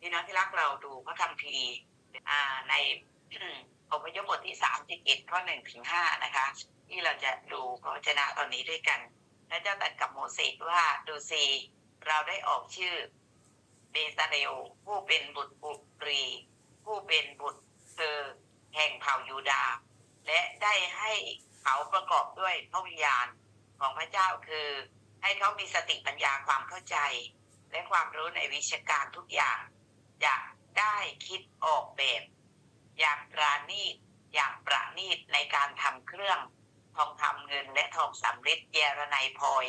พี่น้องที่รักเราดูพระคัมภีร์ในอพยพบทที่สามสิบเอ็ดข้อหนึ่งถึงห้านะคะ ที่เราจะดูพระวจนะตอนนี้ด้วยกันและเจ้าตรัดกับโมเสสว่าดูสิเราได้ออกชื่อเบซาเรลผู้เป็นบุตรบุตรี ผู้เป็นบุตรเธอแห่งเผ่ายูดา และได้ให้เขาประกอบด้วยพระวิญญาณของพระเจ้าคือ ให้เขามีสติปัญญาความเข้าใจ และความรู้ในวิชาการทุกอย่าง อยากได้คิดออกแบบ อย่างปราณีตอย่างประณีตในการทำเครื่อง ทองคำเงินและทองสำริดเยรไนพลอย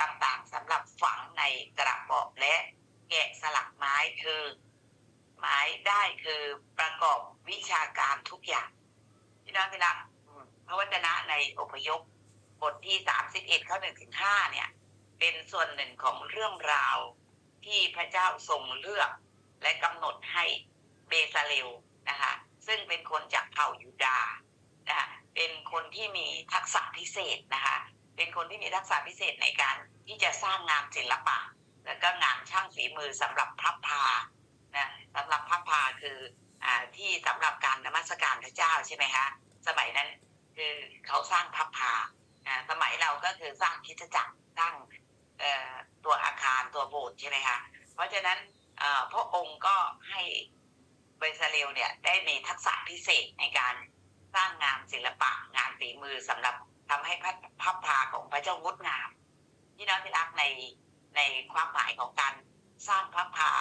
ต่างๆสำหรับฝังในกระบอกและแกะสลักไม้คือ ไม้ได้คือประกอบวิชาการทุกอย่างพี่น้องที่รักพระวจนะในอพยพบทที่สามสิบเอ็ดข้อหนึ่งถึงห้าเนี่ย เป็นส่วนหนึ่งของเรื่องราว ที่พระเจ้าทรงเลือก และกำหนดให้เบซาเลลนะคะซึ่งเป็นคนจากเผ่ายูดาห์นะคะเป็นคนที่มีทักษะพิเศษนะคะเป็นคนที่มีทักษะพิเศษในการที่จะสร้างงานศิลปะ แล้วก็งานช่างฝีมือสำหรับพับพานะสำหรับพับพาคืออ่าที่สำหรับการนมัสการพระเจ้าใช่ไหมคะสมัยนั้นคือเขาสร้างพับพาสมัยเราก็คือสร้างคิดจักรสร้าง ตัวอาคารตัวโบสถ์ใช่ไหมคะเพราะฉะนั้นพระองค์ก็ให้เบซาเลลเนี่ยได้มีทักษะพิเศษในการสร้างงานศิลปะงานฝีมือสำหรับทำให้พระพับพาของพระเจ้างดงามที่น้องที่รักในในความหมายของการสร้างพระพา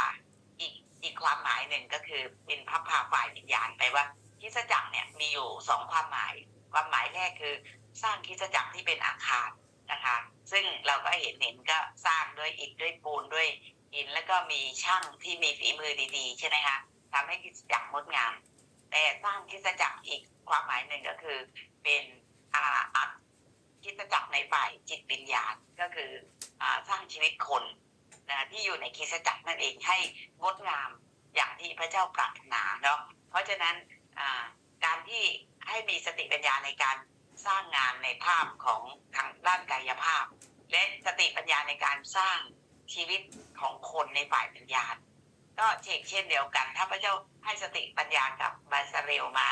อีกอีกความหมายหนึ่งก็คือเป็นพระพาฝ่ายวิญญาณแปลว่าคิสจักรเนี่ยมีอยู่สองความหมาย ความหมายแรกคือ สร้างคิสจักรที่เป็นอาคารนะคะ ซึ่งเราก็เห็นเห็นก็สร้างด้วยอิฐด้วยปูนด้วยหินแล้วก็มีช่างที่มีฝีมือดีๆ ใช่ไหมคะทำให้คิสจักรงดงาม แต่สร้างคิสจักรอีกความหมายหนึ่งก็คือ เป็นอาอัดคริสจักรในฝ่ายจิตวิญญาณก็คืออสร้างชีวิตคนนะที่อยู่ในคิสจักรนั่นเองให้งดงามอย่างที่พระเจ้าปรารถนาเนาะเพราะฉะนั้นการที่ให้มีสติปัญญาในการ สร้างงานในภาพของทางด้านกายภาพ และสติปัญญาในการสร้างชีวิตของคนในฝ่ายปัญญา ก็เช่นเช่นเดียวกัน ถ้าพระเจ้าให้สติปัญญากับบาซาเรลมา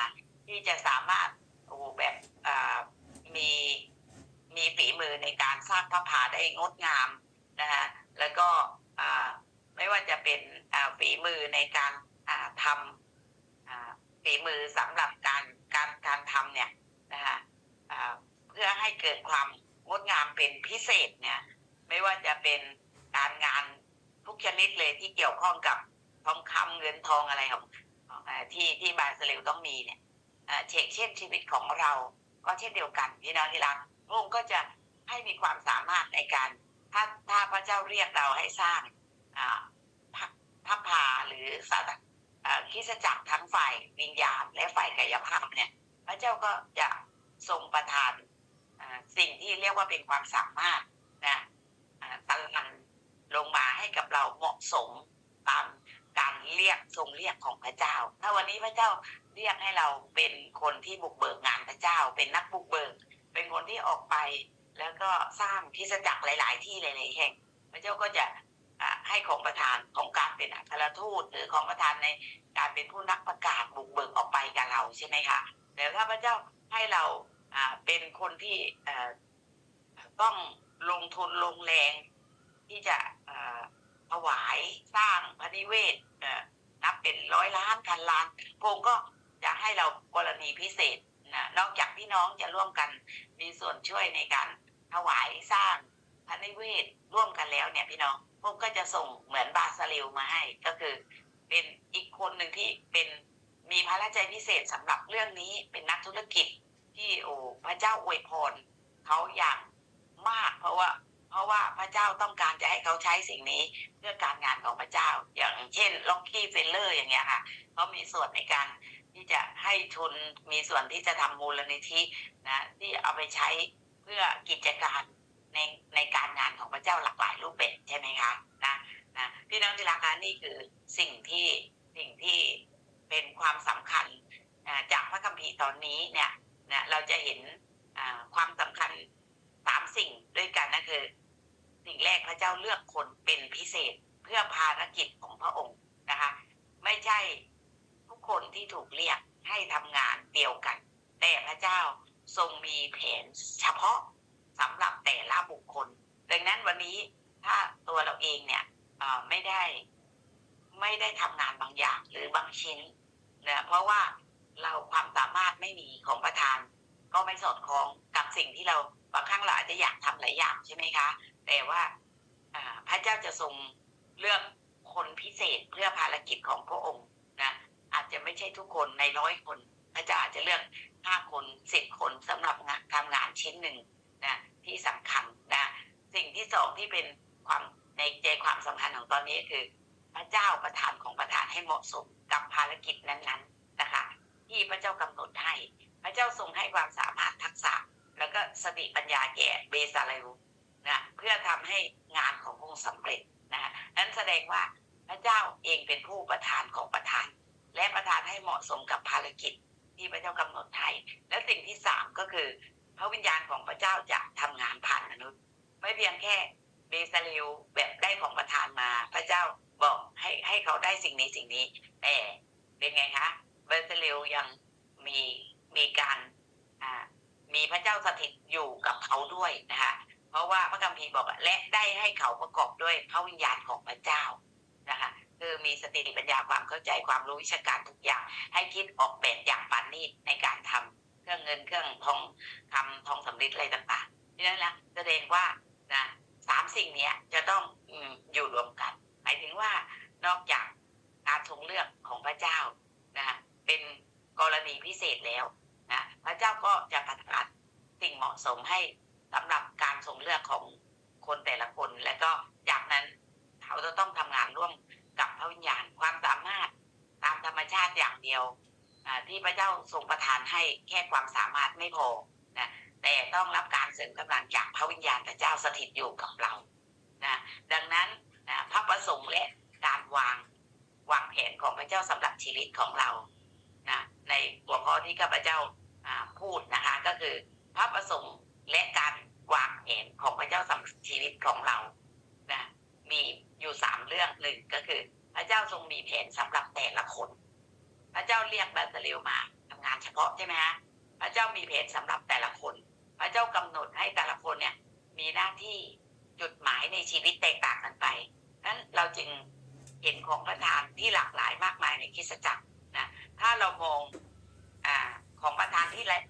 ที่จะสามารถโอ้แบบมีมีฝีมือในการสร้างพระพาได้งดงามนะฮะแล้วก็ไม่ว่าจะเป็นฝีมือในการทำฝีมือสำหรับการการการทำเนี่ยนะฮะ พื่อให้เกิดความงดงามเป็นพิเศษเนี่ยไม่ว่าจะเป็นการงานทุกชนิดเลยที่เกี่ยวข้องกับทองคำเงินทองอะไรของที่ที่บาสเลวต้องมีเนี่ยเช่นเช่นชีวิตของเราก็เช่นเดียวกันพี่น้องที่รักพระองค์ก็จะให้มีความสามารถในการถ้าถ้าพระเจ้าเรียกเราให้สร้างอ่าพระพาหรือสาอ่าคริสจักรทั้งฝ่ายวิญญาณและฝ่ายกายภาพเนี่ย พระเจ้าก็จะทรงประทานอ่า สิ่งที่เรียกว่าเป็นความสามารถนะตัลันลงมาให้กับเราเหมาะสมตามการเรียกทรงเรียกของพระเจ้า ถ้าวันนี้พระเจ้าเรียกให้เราเป็นคนที่บุกเบิกงานพระเจ้า เป็นนักบุกเบิก เป็นคนที่ออกไป แล้วก็สร้างคริสจักรหลาย ๆ ที่หลายๆแห่ง พระเจ้าก็จะให้ของประทานของการเป็นอัครทูตหรือของประทานในการเป็นผู้นักประกาศบุกเบิกออกไปกับเราใช่ไหมคะแต่ถ้าพระเจ้าให้เรา เป็นคนที่อ่อต้องลงทุนลงแรงที่จะอ่อถวายสร้างพระนิเวศนับเป็นร้อยล้านพันล้านพระองก็จะให้เรากรณีพิเศษนะนอกจากพี่น้องจะร่วมกันมีส่วนช่วยในการถวายสร้างพระนิเวศร่วมกันแล้วเนี่ยพี่น้องพวกก็จะส่งเหมือนบาสเลวมาให้ก็คือ เป็นอีกคนหนึ่งที่เป็นมีพระราชพิเศษสำหรับเรื่องนี้เป็นนักธุรกิจ ที่โอ้พระเจ้าอวยพรเขาอย่างมาก เพราะว่า เพราะว่าพระเจ้าต้องการจะให้เขาใช้สิ่งนี้เพื่อการงานของพระเจ้า อย่างเช่นล็อกกี้เฟลเลอร์อย่างเงี้ยค่ะเขามีส่วนในการที่จะให้ทุนมีส่วนที่จะทำมูลนิธินะที่เอาไปใช้เพื่อกิจการในในการงานของพระเจ้าหลากหลายรูปแบบใช่ไหมคะนะนะพี่น้องที่รักคะนี่คือสิ่งที่สิ่งที่เป็นความสำคัญจากพระคัมภีร์ตอนนี้เนี่ย นะเราจะเห็นความสำคัญสามสิ่งด้วยกันนะคือ สิ่งแรกพระเจ้าเลือกคนเป็นพิเศษเพื่อภารกิจของพระองค์นะคะ ไม่ใช่ผู้คนที่ถูกเรียกให้ทำงานเดียวกัน แต่พระเจ้าทรงมีแผนเฉพาะสำหรับแต่ละบุคคล ดังนั้นวันนี้ถ้าตัวเราเองเนี่ยไม่ได้ ไม่ได้ทำงานบางอย่างหรือบางชิ้นนะเพราะว่า เราความสามารถไม่มีของประธาน ก็ไม่สอดคล้องกับสิ่งที่เราบางครั้งเราอาจจะอยากทำหลายอย่างใช่ไหมคะ แต่ว่าพระเจ้าจะทรงเลือกคนพิเศษเพื่อภารกิจของพระองค์นะอาจจะไม่ใช่ทุกคนในร้อยคน พระเจ้าอาจจะเลือกห้าคนสิบคนสำหรับงานทำงานชิ้นหนึ่งนะที่สำคัญนะสิ่งที่สองที่เป็นความในใจความสำคัญของตอนนี้คือ พระเจ้าประทานของประทานให้เหมาะสมกับภารกิจนั้นๆ ที่พระเจ้ากำหนดให้ พระเจ้าทรงให้ความสามารถทักษะ แล้วก็สติปัญญาแก่เบซาเลวนะเพื่อทำให้งานของพระองค์สำเร็จนะนั้นแสดงว่าพระเจ้าเองเป็นผู้ประทานของประทาน และประทานให้เหมาะสมกับภารกิจที่พระเจ้ากำหนดให้และสิ่งที่สามก็คือ พระวิญญาณของพระเจ้าจะทำงานผ่านมนุษย์ ไม่เพียงแค่เบซาเลวแบบได้ของประทานมา พระเจ้าบอกให้ให้เขาได้สิ่งนี้สิ่งนี้แต่เป็นไงคะ บซเลวยังมีมีการมีพระเจ้าสถิตอยู่กับเขาด้วยนะคะเพราะว่าพระคัมภีร์บอกว่าและได้ให้เขาประกอบด้วยพระวิญญาณของพระเจ้านะคะคือมีสติปัญญาความเข้าใจความรู้วิชาการทุกอย่าง ให้คิดออกแบบอย่างปานนีตในการทำเครื่องเงินเครื่องทองคำทองสำริดอะไรต่างๆนี่นั่นแหละแสดงว่านะสามสิ่งเนี้ยจะต้องอยู่รวมกัน หมายถึงว่านอกจากการทรงเลือกของพระเจ้า เป็นกรณีพิเศษแล้วนะพระเจ้าก็จะประทานสิ่งเหมาะสมให้สำหรับการทรงเลือกของคนแต่ละคน และก็จากนั้นเขาจะต้องทำงานร่วมกับพระวิญญาณความสามารถตามธรรมชาติอย่างเดียวที่พระเจ้าทรงประทานให้แค่ความสามารถไม่พอนะแต่ต้องรับการเสริมกำลังจากพระวิญญาณพระเจ้าสถิตอยู่กับเรานะดังนั้นนะพระประสงค์และการวางวางแผนของพระเจ้าสำหรับชีวิตของเรา ในหัวข้อที่ข้าพเจ้าพูดนะคะ ก็คือพระประสงค์และการวางแผนของพระเจ้าสำหรับชีวิตของเรานะมีอยู่สามเรื่องหนึ่งก็คือ พระเจ้าทรงมีแผนสำหรับแต่ละคน พระเจ้าเรียกแบตเตอริวมาทำงานเฉพาะใช่ไหมฮะพระเจ้ามีแผนสำหรับแต่ละคน พระเจ้ากำหนดให้แต่ละคนเนี่ย มีหน้าที่จุดหมายในชีวิตแตกต่างกันไปนั้นเราจึงเห็นของประทานที่หลากหลายมากมายในคริสตจักร ถ้าเรามองอของประธานที่แหลก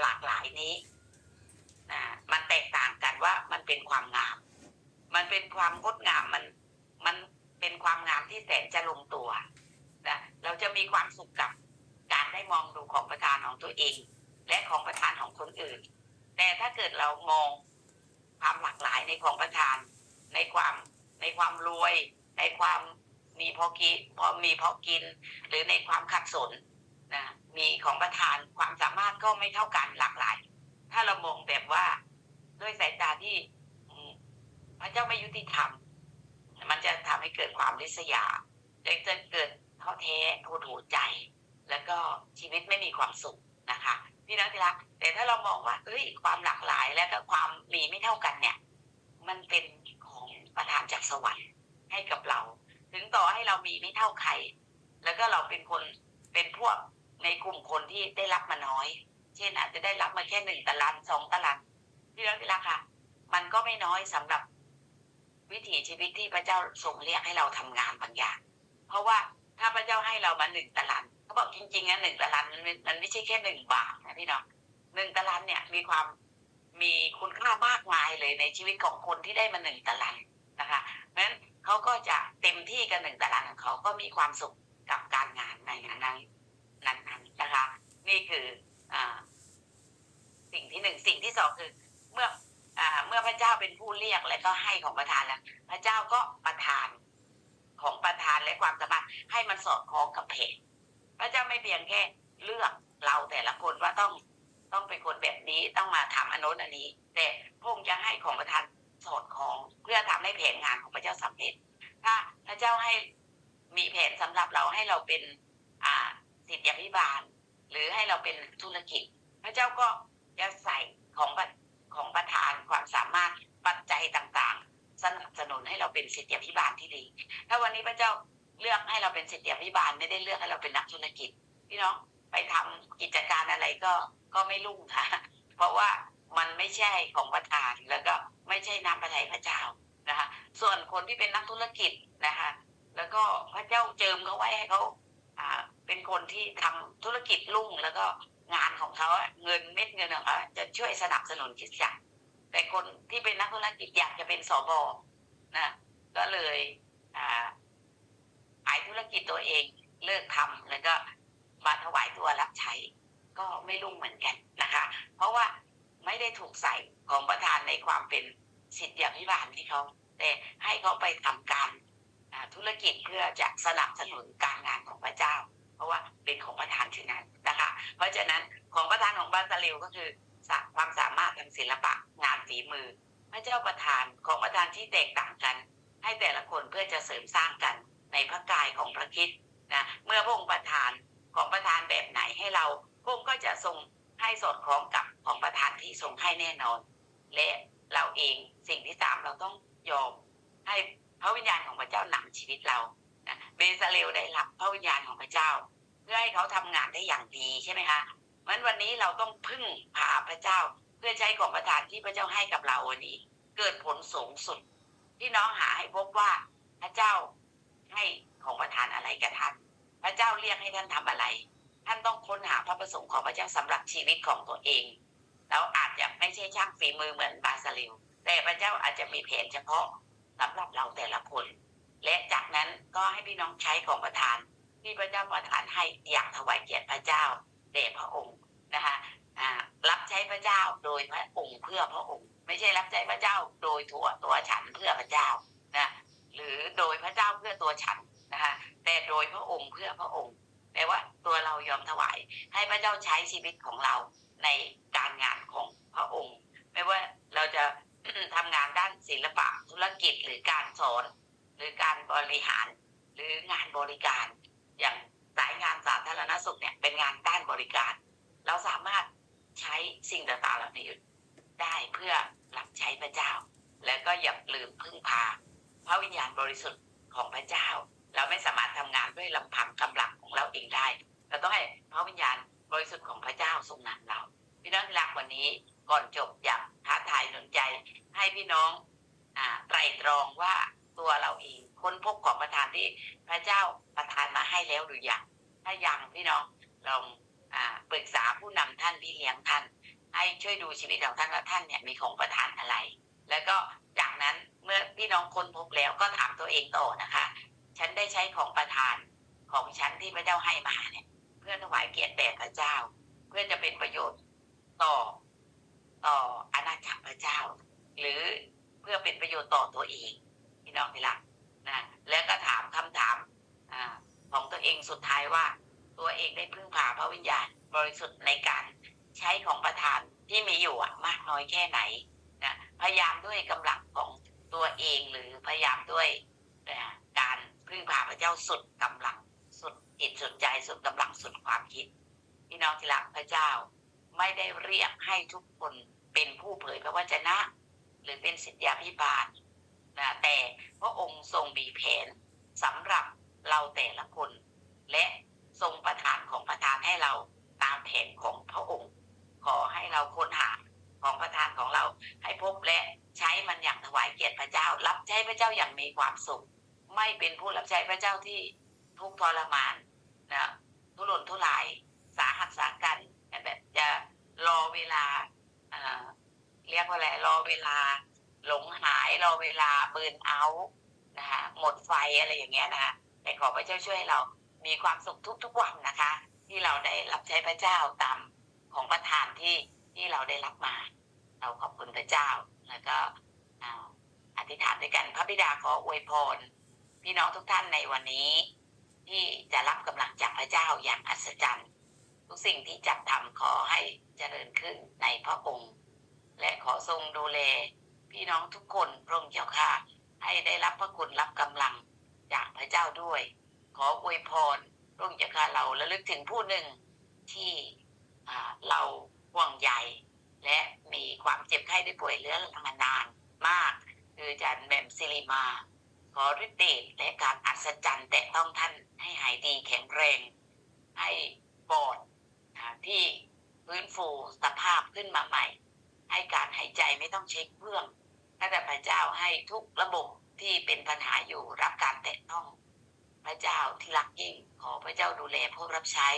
หลากหลายนี้มันแตกต่างกันว่ามันเป็นความงาม มันเป็นความงดงามมันมันเป็นความงามที่แสนจะลงตัวนะเราจะมีความสุขกับการได้มองดูของประธานของตัวเอง และของประธานของคนอื่น แต่ถ้าเกิดเรามองความหลากหลายในของประธาน ในความในความรวย ในความ มีพอกินพอมีพอกิน หรือในความขัดสนนะมีของประทานความสามารถก็ไม่เท่ากันหลากหลาย ถ้าเรามองแบบว่าด้วยสายตาที่พระเจ้าไม่ยุติธรรม มันจะทำให้เกิดความริษยาจะจะเกิดท้อแท้หดหูใจ แล้วก็ชีวิตไม่มีความสุขนะคะพี่นักที่รักแต่ถ้าเรามองว่าเอ้ยความหลากหลายและก็ความมีไม่เท่ากันเนี่ย มันเป็นของประทานจากสวรรค์ให้กับเรา ถึงต่อให้เรามีไม่เท่าใคร แล้วก็เราเป็นคนเป็นพวกในกลุ่มคนที่ได้รับมาน้อย เช่นอาจจะได้รับมาแค่หนึ่งตารางสองตารางที่รักที่รักค่ะมันก็ไม่น้อยสำหรับ วิถีชีวิตที่พระเจ้าทรงเรียกให้เราทำงานบางอย่าง เพราะว่าถ้าพระเจ้าให้เรามาหนึ่งตารางเขาบอกจริงๆนะหนึ่งตารางมันม่มันไม่ใช่แค่หนึ่งบาทนะพี่น้องหนึ่งตารางเนี่ยมีความมีคุณค่ามากมายเลยในชีวิตของคนที่ได้มาหนึ่งตารางนะคะเพราะฉะนั้น เขาก็จะเต็มที่กับหนึ่งตารางของเขาก็มีความสุขกับการงานในงานนั้นนั้นนะคะ นี่คืออสิ่งที่หนึ่งสิ่งที่สองคือ เมื่ออเมื่อพระเจ้าเป็นผู้เรียกและก็ให้ของประธานแล้วพระเจ้าก็ประทานของประธานและความสามารถให้มันสอดคล้องกับเพจพระเจ้าไม่เพียงแค่เลือกเราแต่ละคนว่าต้องต้องเป็นคนแบบนี้ต้องมาทำอนโน้นอันนี้ แต่พระองค์จะให้ของประธาน สอดคล้องเพื่อทำให้แผนงานของพระเจ้าสำเร็จ ถ้าพระเจ้าให้มีแผนสำหรับเราให้เราเป็นอ่าสิทธิพิบาล หรือให้เราเป็นธุรกิจ พระเจ้าก็จะใส่ของของประธานความสามารถปัจจัยต่างๆ สนับสนุนให้เราเป็นสิทธิพิบาลที่ดี ถ้าวันนี้พระเจ้าเลือกให้เราเป็นสิทธิพิบาลไม่ได้เลือกให้เราเป็นนักธุรกิจ พี่พี่น้องไปทำกิจการอะไรก็ก็ไม่รุ่งค่ะ เพราะว่ามันไม่ใช่ของประธานแล้วก็ ไม่ใช่น้ำพระทัยพระเจ้านะคะ ส่วนคนที่เป็นนักธุรกิจนะคะ แล้วก็พระเจ้าเจิมเขาไว้ให้เขาอ่าเป็นคนที่ทำธุรกิจรุ่งแล้วก็งานของเขาเงินเม็ดเงินของเขาจะช่วยสนับสนุนคิดจักรแต่คนที่เป็นนักธุรกิจอยากจะเป็นสบนะก็เลยอ่าขายธุรกิจตัวเองเลิกทำแล้วก็มาถวายตัวรับใช้ก็ไม่รุ่งเหมือนกันนะคะ เพราะว่า ไม่ได้ถูกใส่ของประธานในความเป็นสิทธิอภิบาลที่เขาแต่ให้เขาไปทำการธุรกิจเพื่อจะสนับสนุนการงานของพระเจ้า เพราะว่าเป็นของประธานที่นั้นนะคะ เพราะฉะนั้นของประธานของบาซาลิวก็คือความสามารถทางศิลปะงานฝีมือ พระเจ้าประทานของประธานที่แตกต่างกัน ให้แต่ละคนเพื่อจะเสริมสร้างกันในพระกายของพระคิดนะเมื่อพระองค์ประทานของประทานแบบไหนให้เราพระองค์ก็จะทรง ให้สอดคล้องกับของประทานที่ทรงให้แน่นอน และเราเองสิ่งที่สามเราต้องยอมให้พระวิญญาณของพระเจ้านำชีวิตเรานะเบซาเลลได้รับพระวิญญาณของพระเจ้า เพื่อให้เขาทำงานได้อย่างดีใช่ไหมคะมันวันนี้เราต้องพึ่งพาพระเจ้า เพื่อใช้ของประทานที่พระเจ้าให้กับเราวันนี้ เกิดผลสูงสุดพี่น้องหาให้พบว่าพระเจ้าให้ของประทานอะไรกับท่าน พระเจ้าเรียกให้ท่านทำอะไร ท่านต้องค้นหาพระประสงค์ของพระเจ้าสำหรับชีวิตของตัวเอง เราอาจจะไม่ใช่ช่างฝีมือเหมือนบาซาลิวแต่พระเจ้าอาจจะมีแผนเฉพาะสำหรับเราแต่ละคน และจากนั้นก็ให้พี่น้องใช้ของประทาน ที่พระเจ้าประทานให้อย่างถวายเกียรติพระเจ้าแด่พระองค์นะคะอ่ารับใช้พระเจ้าโดยพระองค์เพื่อพระองค์ ไม่ใช่รับใช้พระเจ้าโดยตัวตัวฉันเพื่อพระเจ้านะหรือโดยพระเจ้าเพื่อตัวฉันนะคะแต่โดยพระองค์เพื่อพระองค์แปลว่า ตัวเรายอมถวาย ให้พระเจ้าใช้ชีวิตของเราในการงานของพระองค์ ไม่ว่าเราจะทำงานด้านศิลปะธุรกิจหรือการสอน หรือการบริหารหรืองานบริการ อย่างสายงานสาธารณสุขเนี่ยเป็นงานด้านบริการ เราสามารถใช้สิ่งต่างๆเหล่านี้ได้เพื่อรับใช้พระเจ้า และก็อย่าลืมพึ่งพา พระวิญญาณบริสุทธิ์ของพระเจ้า เราไม่สามารถทำงานด้วยลำพังกำลังของเราเองได้ เราต้องให้พระวิญญาณบริสุทธิ์ของพระเจ้าทรงนำเรา พี่น้องที่รักวันนี้ก่อนจบอยากท้าทายหนุนใจ ให้พี่น้องอไตรตรองว่าตัวเราเองค้นพบของประทานที่พระเจ้าประทานมาให้แล้วหรือยังถ้ายังพี่น้องลองอปรึกษาผู้นำท่านพี่เลี้ยงท่าน ให้ช่วยดูชีวิตของท่านว่าท่านเนี่ยมีของประทานอะไร แล้วก็จากนั้นเมื่อพี่น้องค้นพบแล้วก็ถามตัวเองต่อนะคะ ฉันได้ใช้ของประทานของฉันที่พระเจ้าให้มาเนี่ย พื่อถวายเกียรติแด่พระเจ้า เพื่อจะเป็นประโยชน์ต่อต่ออาณาจักรพระเจ้า หรือเพื่อเป็นประโยชน์ต่อตัวเองพี่น้องที่รักนะแล้วก็ถามคำถามอของตัวเองสุดท้ายว่า ตัวเองได้พึ่งพาพระวิญญาณบริสุทธิ์ในการใช้ของประทานที่มีอยู่มากน้อยแค่ไหนนะพยายามด้วยกำลังของตัวเองหรือพยายามด้วยนะการพึ่งพาพระเจ้าสุดกำลัง จิตสุดใจสุดกำลังสุดความคิด พี่น้องที่รักพระเจ้า ไม่ได้เรียกให้ทุกคนเป็นผู้เผยพระวจนะ หรือเป็นสิทธยาพิบาลนะแต่พระองค์ทรงมีแผนสำหรับเราแต่ละคน และทรงประทานของประทานให้เราตามแผนของพระองค์ ขอให้เราค้นหาของประทานของเราให้พบและใช้มันอย่างถวายเกียรติพระเจ้า รับใช้พระเจ้าอย่างมีความสุข ไม่เป็นผู้รับใช้พระเจ้าที่ ทุกข์ทรมานนะทุรนทุรายสาหัสสากันแบบจะรอเวลาเรียกว่าอะไรรอเวลา หลงหายรอเวลาเบิร์นเอาท์นะคะหมดไฟอะไรอย่างเงี้ยนะคะแต่ขอพระเจ้าช่วยให้เรามีความสุขทุกๆวันนะคะ ที่เราได้รับใช้พระเจ้าตามของประทานที่ที่เราได้รับมา เราขอบคุณพระเจ้าแล้วก็อธิษฐานด้วยกันพระบิดาขออวยพรพี่น้องทุกท่านในวันนี้ ที่จะรับกำลังจากพระเจ้าอย่างอัศจรรย์ ทุกสิ่งที่จัดทำขอให้เจริญขึ้นในพระองค์ และขอทรงดูแลพี่น้องทุกคนพระองค์เจ้าค่ะ ให้ได้รับพระคุณรับกำลังจากพระเจ้าด้วย ขออวยพรพระองค์เจ้าค่ะเราระลึกถึงผู้หนึ่งที่เราห่วงใยและมีความเจ็บไข้ได้ป่วยเรื้อรังมานานมาก คืออาจารย์แหม่มซิริมา ขอฤทธิ์เดชและการอัศจรรย์แต่ต้องท่านให้หายดีแข็งแรง ให้ปอดที่ฟื้นฟูสภาพขึ้นมาใหม่ ให้การหายใจไม่ต้องเช็คเครื่องข้าแต่พระเจ้าให้ทุกระบบที่เป็นปัญหาอยู่รับการแตะต้อง พระเจ้าที่รักยิ่ง ขอพระเจ้าดูแลผู้รับใช้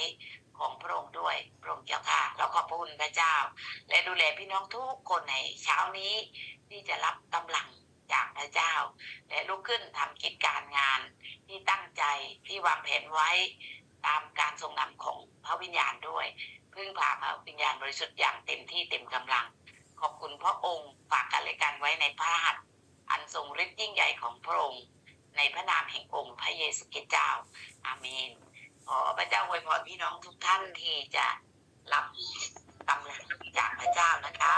ของพระองค์ด้วยพระองค์เจ้าค่ะแล้วขอบคุณพระเจ้า และดูแลพี่น้องทุกคนในเช้านี้ที่จะรับกำลัง จากพระเจ้า และลุกขึ้นทำกิจการงานที่ตั้งใจที่วางแผนไว้ตามการทรงนำของพระวิญญาณด้วย พึ่งพาพระวิญญาณบริสุทธิ์อย่างเต็มที่เต็มกำลัง ขอบคุณพระองค์ฝากกันและกันไว้ในพระหัตถ์อันทรงฤทธิ์ยิ่งใหญ่ของพระองค์ ในพระนามแห่งองค์พระเยซูคริสต์เจ้า อาเมนขอพระเจ้าอวยพรพี่น้องทุกท่านที่จะรับกำลังจากพระเจ้านะคะ